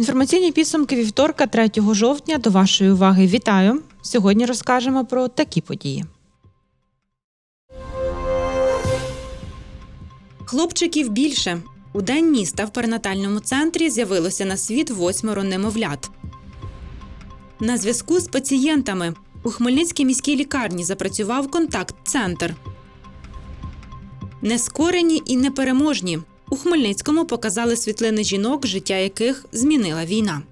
Інформаційні підсумки вівторка, 3 жовтня. До вашої уваги вітаю. Сьогодні розкажемо про такі події. Хлопчиків більше. У день міста в перинатальному центрі з'явилося на світ восьмеро немовлят. На зв'язку з пацієнтами у Хмельницькій міській лікарні запрацював контакт-центр. Нескорені і непереможні. У Хмельницькому показали світлини жінок, життя яких змінила війна.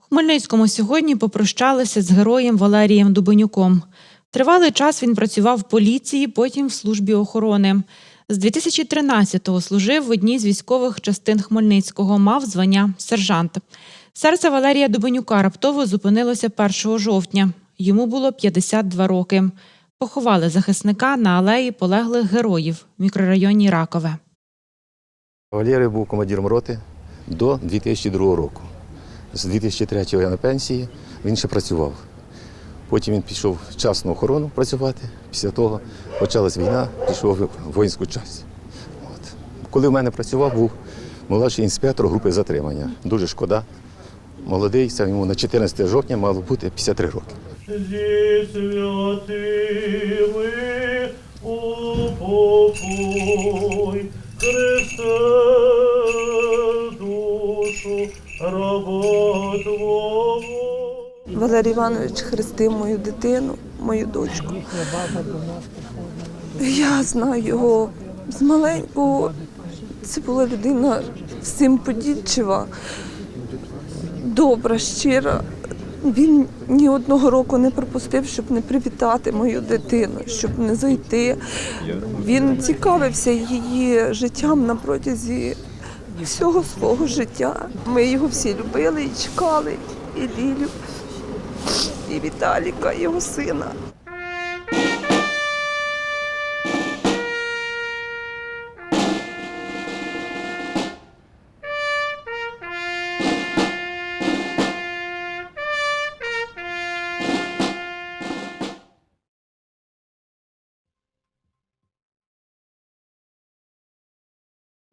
У Хмельницькому сьогодні попрощалися з героєм Валерієм Дубенюком. Тривалий час він працював в поліції, потім в службі охорони. З 2013-го служив в одній з військових частин Хмельницького, мав звання сержант. Серце Валерія Дубенюка раптово зупинилося 1 жовтня. Йому було 52 роки. Поховали захисника на алеї полеглих героїв в мікрорайоні Ракове. Валерій був командиром роти до 2002 року. З 2003-го я на пенсії, він ще працював. Потім він пішов в частну охорону працювати. Після того почалась війна, пішов в воїнську часть. От. Коли в мене працював, був молодший інспектор групи затримання. Дуже шкода. Молодий, це йому на 14 жовтня мало бути 53 роки. зі святими упокой, Христе, душу раба Твого. Валерій Іванович хрестив мою дитину, мою дочку. Я знаю його з маленького. Це була людина всім подільчива, добра, щира. Він ні одного року не пропустив, щоб не привітати мою дитину, щоб не зайти. Він цікавився її життям на протязі всього свого життя. Ми його всі любили і чекали, і Лілю, і Віталіка, його сина.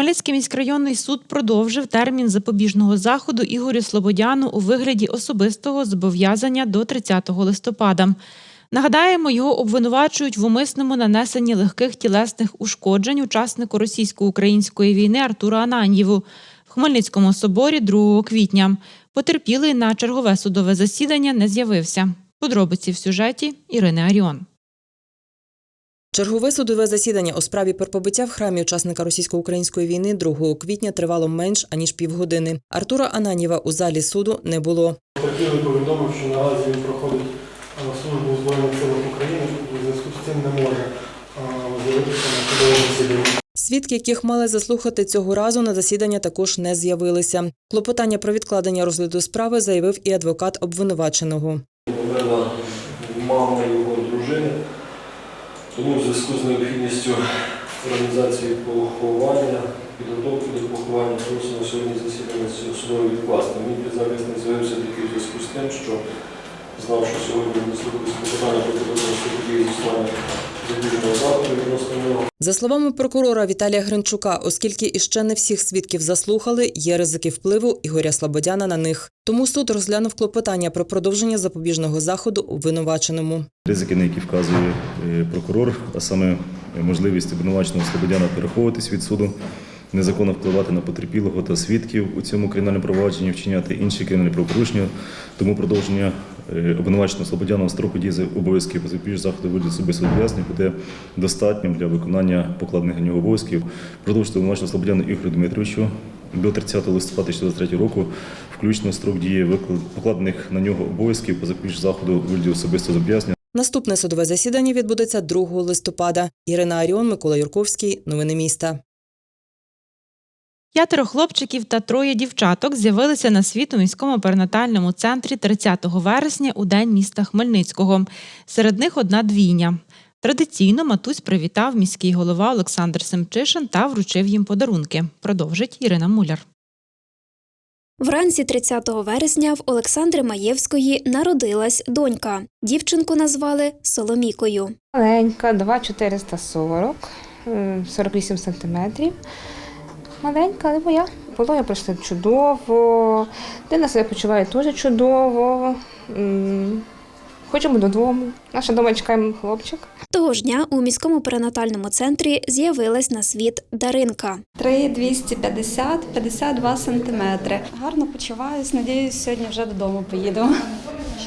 Хмельницький міськрайонний суд продовжив термін запобіжного заходу Ігорю Слободяну у вигляді особистого зобов'язання до 30 листопада. Нагадаємо, його обвинувачують в умисному нанесенні легких тілесних ушкоджень учаснику російсько-української війни Артуру Ананьєву в Хмельницькому соборі 2 квітня. Потерпілий на чергове судове засідання не з'явився. Подробиці в сюжеті Ірини Аріон. Чергове судове засідання у справі про побиття в храмі учасника російсько-української війни 2 квітня тривало менш аніж півгодини. Артура Ананєва у залі суду не було. Потерпілий повідомив, що наразі він проходить е, службу у Збройних силах України і зв'язку з цим не може е, з'явитися на судовому засіданні. Свідки, яких мали заслухати цього разу, на засідання також не з'явилися. Клопотання про відкладення розгляду справи заявив і адвокат обвинуваченого. мама його. Тому в зв'язку з необхідністю організації поховання, підготовки до поховання просимо сьогодні засідання судове відкласти. Мій підзахисник з'явився тільки в зв'язку з тим, що знав, що сьогодні не слухається питання про підготовку події зіслання За словами прокурора Віталія Гринчука, оскільки іще не всіх свідків заслухали, є ризики впливу Ігоря Слободяна на них. Тому суд розглянув клопотання про продовження запобіжного заходу обвинуваченому. Ризики, на які вказує е, прокурор, а саме можливість обвинуваченого Слободяна переховуватись від суду, незаконно впливати на потерпілого та свідків у цьому кримінальному провадженні, вчиняти інші кримінальні правопорушення, тому продовження е, обвинуваченого Слободяна строку дії обов'язків позапіж заходу вигляду особистого ув'язнення буде достатнім для виконання покладених на нього обов'язків. Продовжити обвинуваченого Слободяна Ігорю Дмитровичу до 30 листопада 2023 року, включно строк дії покладених на нього обов'язків позапіж заходу у вигляді особистого зобов'язання Наступне судове засідання відбудеться 2 листопада. Ірина Аріон, Микола Юрковський. Новини міста. П'ятеро хлопчиків та троє дівчаток з'явилися на світ у міському перинатальному центрі 30 вересня у день міста Хмельницького. Серед них одна двійня. Традиційно матусь привітав міський голова Олександр Семчишин та вручив їм подарунки. Продовжить Ірина Муляр. Вранці 30 вересня в Олександри Маєвської народилась донька. Дівчинку назвали Соломікою. Маленька, 2,440, м, 48 сантиметрів. Маленька, але моя. Пологи пройшли чудово. Дина себе почуває теж чудово. Хочемо додому. Наша дома чекає хлопчик. Того ж дня у міському перинатальному центрі з'явилась на світ Даринка. 3,250, 52 сантиметри. Гарно почуваюсь, надіюсь, сьогодні вже додому поїдемо.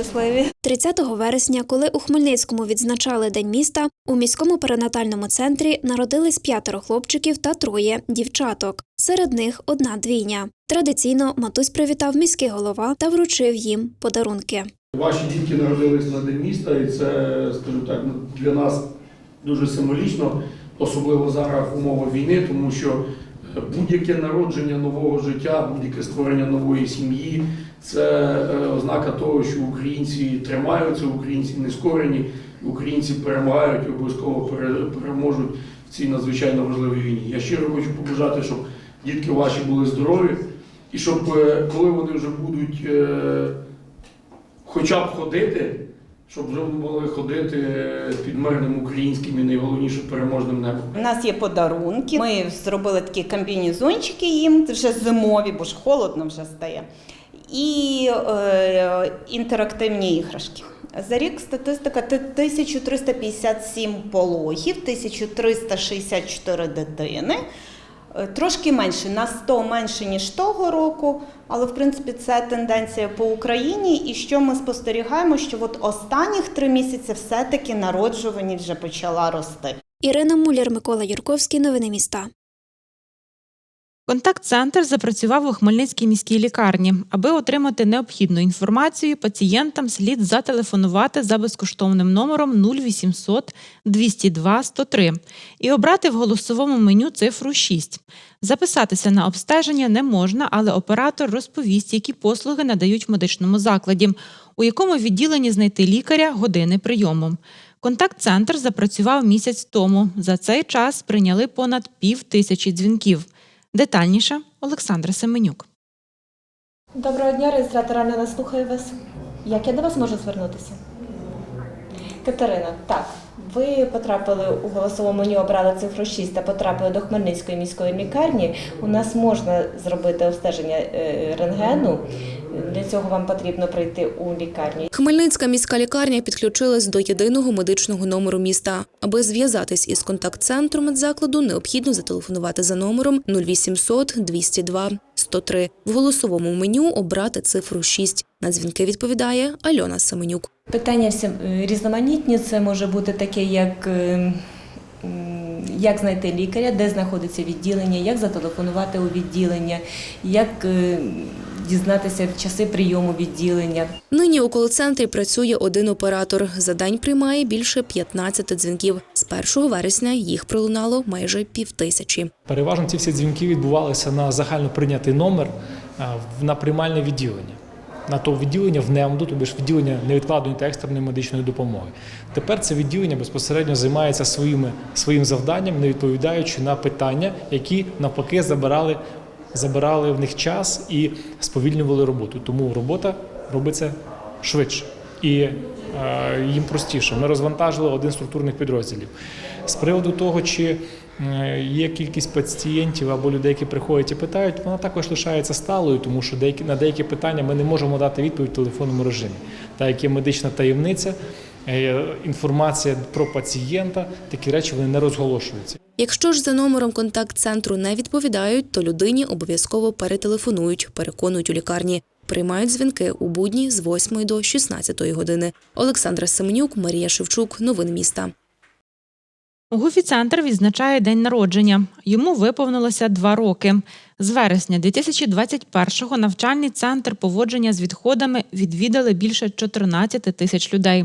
Щасливі. 30 вересня, коли у Хмельницькому відзначали День міста, у міському перинатальному центрі народились п'ятеро хлопчиків та троє дівчаток. Серед них одна двійня. Традиційно матусь привітав міський голова та вручив їм подарунки. Ваші дітки народились на день міста, і це, скажімо так, ну, для нас дуже символічно, особливо зараз в умовах війни, тому що е, будь-яке народження нового життя, будь-яке створення нової сім'ї це е, ознака того, що українці тримаються, українці не скорені, українці перемагають обов'язково пере- переможуть в цій надзвичайно важливій війні. Я щиро хочу побажати, щоб дітки ваші були здорові, і щоб е, коли вони вже будуть. е, хоча б ходити, щоб вже могли ходити під мирним українським і найголовніше переможним небом. У нас є подарунки. Ми зробили такі комбінезончики їм, вже зимові, бо ж холодно вже стає. І е, інтерактивні іграшки. За рік статистика ти- 1357 пологів, 1364 дитини. Е, Трошки менше, на 100 менше, ніж того року, але в принципі це тенденція по Україні. І що ми спостерігаємо, що от останніх три місяці все-таки народжуваність вже почала рости. Ірина Муляр, Микола Юрковський. Новини міста. Контакт-центр запрацював у Хмельницькій міській лікарні. Аби отримати необхідну інформацію, пацієнтам слід зателефонувати за безкоштовним номером 0800 202 103 і обрати в голосовому меню цифру 6. Записатися на обстеження не можна, але оператор розповість, які послуги надають в медичному закладі, у якому відділенні знайти лікаря години прийому. Контакт-центр запрацював місяць тому. За цей час прийняли понад пів тисячі дзвінків. Детальніше Олександра Семенюк. Доброго дня, реєстратор Анна слухаю вас. Як я до вас можу звернутися? Катерина, так. Ви потрапили у голосовому меню, обрали цифру 6 та потрапили до Хмельницької міської лікарні. У нас можна зробити обстеження е, рентгену. Для цього вам потрібно прийти у лікарню. Хмельницька міська лікарня підключилась до єдиного медичного номеру міста. Аби зв'язатись із контакт-центром медзакладу, необхідно зателефонувати за номером 0800 202 103. В голосовому меню обрати цифру 6. На дзвінки відповідає Альона Семенюк. Питання е, різноманітні. Це може бути таке, як е, як знайти лікаря, де знаходиться відділення, як зателефонувати у відділення, як е, дізнатися часи прийому відділення. Нині у кол-центрі працює один оператор. За день приймає більше 15 дзвінків. З 1 вересня їх пролунало майже півтисячі. Переважно ці всі дзвінки відбувалися на загально прийнятий номер в- на приймальне відділення. На то відділення в НЕМДу, тобі ж відділення невідкладної та екстреної медичної допомоги. Тепер це відділення безпосередньо займається своїми, своїм завданням, не відповідаючи на питання, які навпаки забирали, забирали в них час і сповільнювали роботу. Тому робота робиться швидше і е, їм простіше. Ми розвантажили один з структурних підрозділів. З приводу того, чи е, є кількість пацієнтів або людей, які приходять і питають, вона також лишається сталою, тому що на деякі питання ми не можемо дати відповідь в телефонному режимі. Так як є медична таємниця, е, інформація про пацієнта, такі речі вони не розголошуються. Якщо ж за номером контакт-центру не відповідають, то людині обов'язково перетелефонують, переконують у лікарні. Приймають дзвінки у будні з 8 до 16 години. Олександра Семенюк, Марія Шевчук. Новини міста. Гуфі-центр відзначає день народження. Йому виповнилося два роки. З вересня 2021-го навчальний центр поводження з відходами відвідали більше 14 тисяч людей.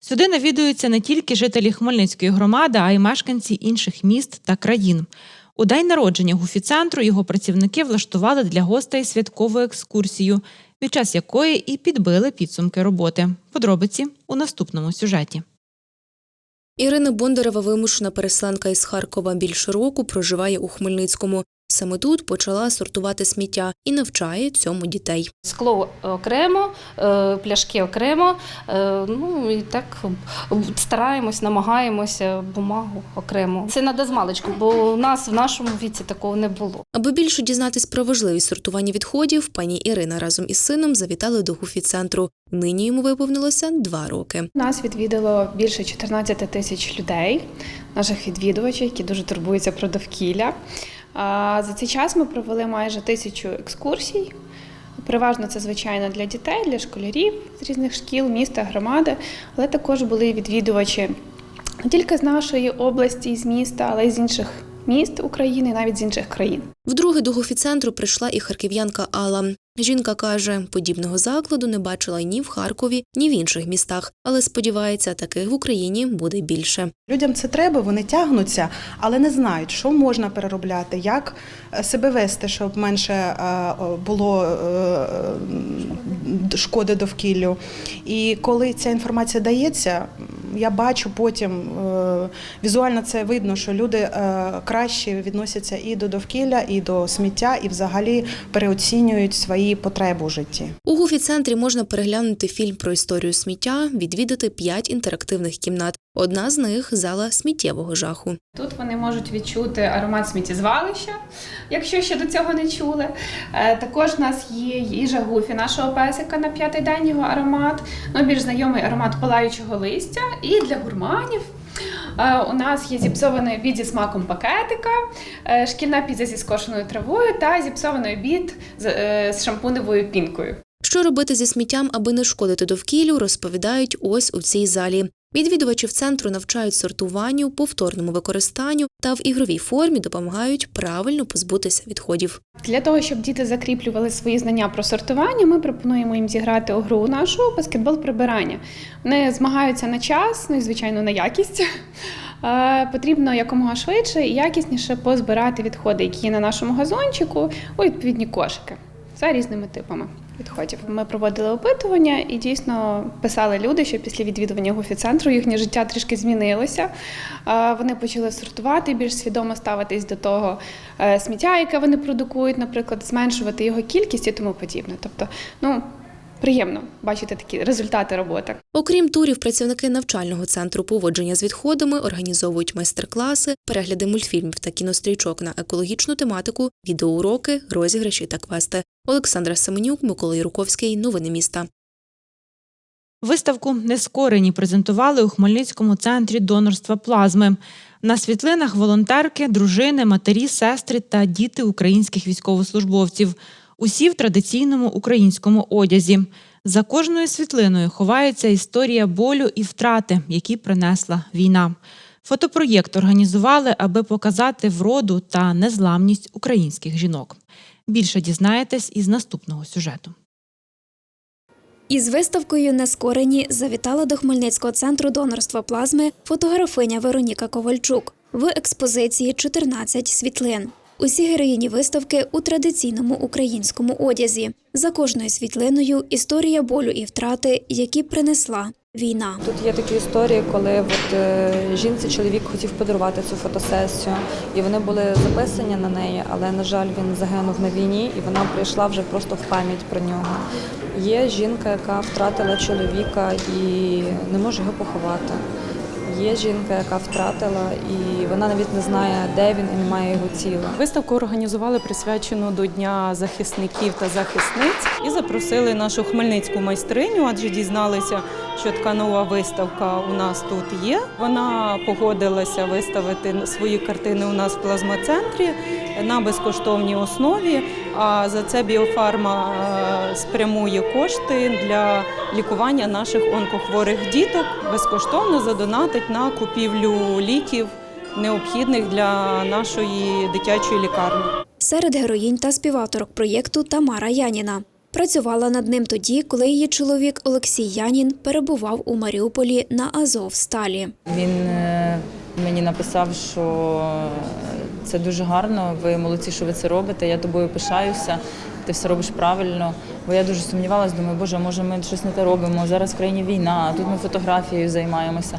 Сюди навідуються не тільки жителі Хмельницької громади, а й мешканці інших міст та країн. У день народження гуфі-центру його працівники влаштували для гостей святкову екскурсію, під час якої і підбили підсумки роботи. Подробиці у наступному сюжеті. Ірина Бондарева, вимушена переселенка із Харкова, більше року проживає у Хмельницькому. Саме тут почала сортувати сміття і навчає цьому дітей. Скло окремо, е, пляшки окремо. е, Ну і так стараємось, намагаємося бумагу окремо. Це надо з маличку, бо у нас в нашому віці такого не було. Аби більше дізнатись про важливість сортування відходів, пані Ірина разом із сином завітали до гуфі-центру. Нині йому виповнилося два роки. Нас відвідало більше 14 тисяч людей, наших відвідувачів, які дуже турбуються про довкілля. За цей час ми провели майже тисячу екскурсій. Переважно це, звичайно, для дітей, для школярів з різних шкіл, міста, громади, але також були відвідувачі не тільки з нашої області, з міста, але й з інших міст України, навіть з інших країн. Вдруге до гуфі-центру прийшла і харків'янка Алла. Жінка каже, подібного закладу не бачила ні в Харкові, ні в інших містах, але сподівається, таких в Україні буде більше. Людям це треба, вони тягнуться, але не знають, що можна переробляти, як е, себе вести, щоб менше е, було е, шкоди довкіллю. І коли ця інформація дається, я бачу потім е, візуально це видно, що люди е, краще відносяться і до довкілля, і до сміття, і взагалі переоцінюють свої потреби у житті. У гуфі-центрі можна переглянути фільм про історію сміття, відвідати п'ять інтерактивних кімнат. Одна з них зала сміттєвого жаху. Тут вони можуть відчути аромат сміттєзвалища, якщо ще до цього не чули. Е, Також у нас є їжа гуфі нашого песика на п'ятий день його аромат. Ну, більш знайомий аромат палаючого листя. І для гурманів е, у нас є зіпсований обід зі смаком пакетика, е, шкільна піца зі скошеною травою та зіпсований обід е, з шампуневою пінкою. Що робити зі сміттям, аби не шкодити довкіллю, розповідають ось у цій залі. Відвідувачів центру навчають сортуванню, повторному використанню та в ігровій формі допомагають правильно позбутися відходів. Для того, щоб діти закріплювали свої знання про сортування, ми пропонуємо їм зіграти у гру нашу баскетбол прибирання. Вони змагаються на час, ну і звичайно на якість. Е, Потрібно якомога швидше і якісніше позбирати відходи, які є на нашому газончику, у відповідні кошики за різними типами відходів. Ми проводили опитування і дійсно писали люди, що після відвідування гуфі-центру їхнє життя трішки змінилося. Вони почали сортувати, більш свідомо ставитись до того е, сміття, яке вони продукують, наприклад, зменшувати його кількість і тому подібне. Тобто, ну приємно бачити такі результати роботи. Окрім турів, працівники навчального центру поводження з відходами організовують майстер-класи, перегляди мультфільмів та кінострічок на екологічну тематику, відеоуроки, розіграші та квести. Олександра Семенюк, Микола Яруковський. Новини міста. Виставку Нескорені презентували у Хмельницькому центрі донорства плазми. На світлинах волонтерки, дружини, матері, сестри та діти українських військовослужбовців. Усі в традиційному українському одязі. За кожною світлиною ховається історія болю і втрати, які принесла війна. Фотопроєкт організували, аби показати вроду та незламність українських жінок. Більше дізнаєтесь із наступного сюжету. Із виставкою Нескорені завітала до Хмельницького центру донорства плазми фотографиня Вероніка Ковальчук. В експозиції 14 світлин. Усі героїні виставки у традиційному українському одязі. За кожною світлиною історія болю і втрати, які принесла війна. Тут є такі історії, коли от, е, жінці чоловік хотів подарувати цю фотосесію, і вони були записані на неї, але, на жаль, він загинув на війні, і вона прийшла вже просто в пам'ять про нього. Є жінка, яка втратила чоловіка і не може його поховати. Є жінка, яка втратила, і вона навіть не знає, де він і немає його тіла. Виставку організували присвячену до Дня захисників та захисниць і запросили нашу хмельницьку майстриню, адже дізналися, що така нова виставка у нас тут є. Вона погодилася виставити свої картини у нас в плазмоцентрі на безкоштовній основі. А за це біофарма е, спрямує кошти для лікування наших онкохворих діток. Безкоштовно задонатить на купівлю ліків необхідних для нашої дитячої лікарні. Серед героїнь та співавторок проєкту Тамара Яніна. Працювала над ним тоді, коли її чоловік Олексій Янін перебував у Маріуполі на Азовсталі. Він е, мені написав, що це дуже гарно. Ви молодці, що ви це робите. Я тобою пишаюся. Ти все робиш правильно. Бо я дуже сумнівалася, думаю, боже, може, ми щось не те робимо. Зараз в країні війна, а тут ми фотографією займаємося.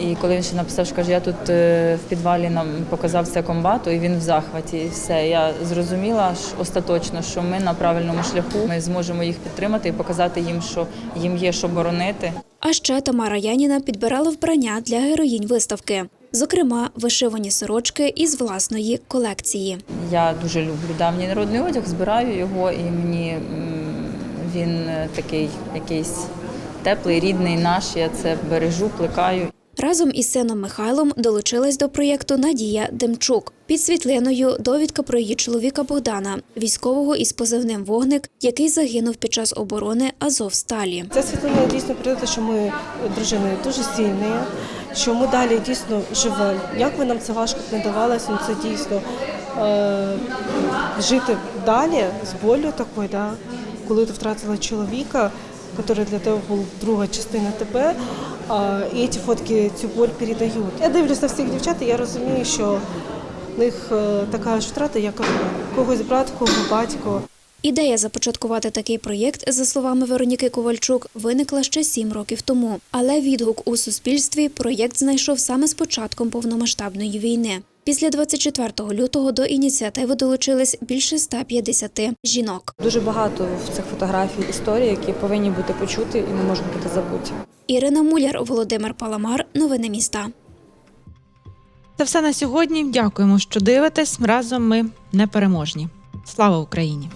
І коли він ще написав, що каже, я тут е, в підвалі нам показав це комбату, і він в захваті. І все. Я зрозуміла остаточно, що ми на правильному шляху. Ми зможемо їх підтримати і показати їм, що їм є що боронити. А ще Тамара Яніна підбирала вбрання для героїнь виставки, зокрема, вишивані сорочки із власної колекції. Я дуже люблю давній народний одяг, збираю його, і мені він такий якийсь теплий, рідний наш. Я це бережу, плекаю. Разом із сином Михайлом долучилась до проєкту Надія Демчук. Під світлиною довідка про її чоловіка Богдана, військового із позивним вогник, який загинув під час оборони Азовсталі. Ця світлина дійсно передає, що ми дружиною дуже сильні, що ми далі дійсно живемо. Як би нам це важко не давалося, ну це дійсно е, жити далі з болю такою, да? коли ти втратила чоловіка, який для тебе був друга частина тебе, а, і ці фотки цю боль передають. Я дивлюся на всіх дівчат, і я розумію, що в них е, така ж втрата, як когось брат, кого батько. Ідея започаткувати такий проєкт, за словами Вероніки Ковальчук, виникла ще сім років тому. Але відгук у суспільстві проєкт знайшов саме з початком повномасштабної війни. Після 24 лютого до ініціативи долучились більше 150 жінок. Дуже багато в цих фотографій історій, які повинні бути почуті і не можуть бути забуті. Ірина Муляр, Володимир Паламар. Новини міста. Це все на сьогодні. Дякуємо, що дивитесь. Разом ми непереможні. Слава Україні!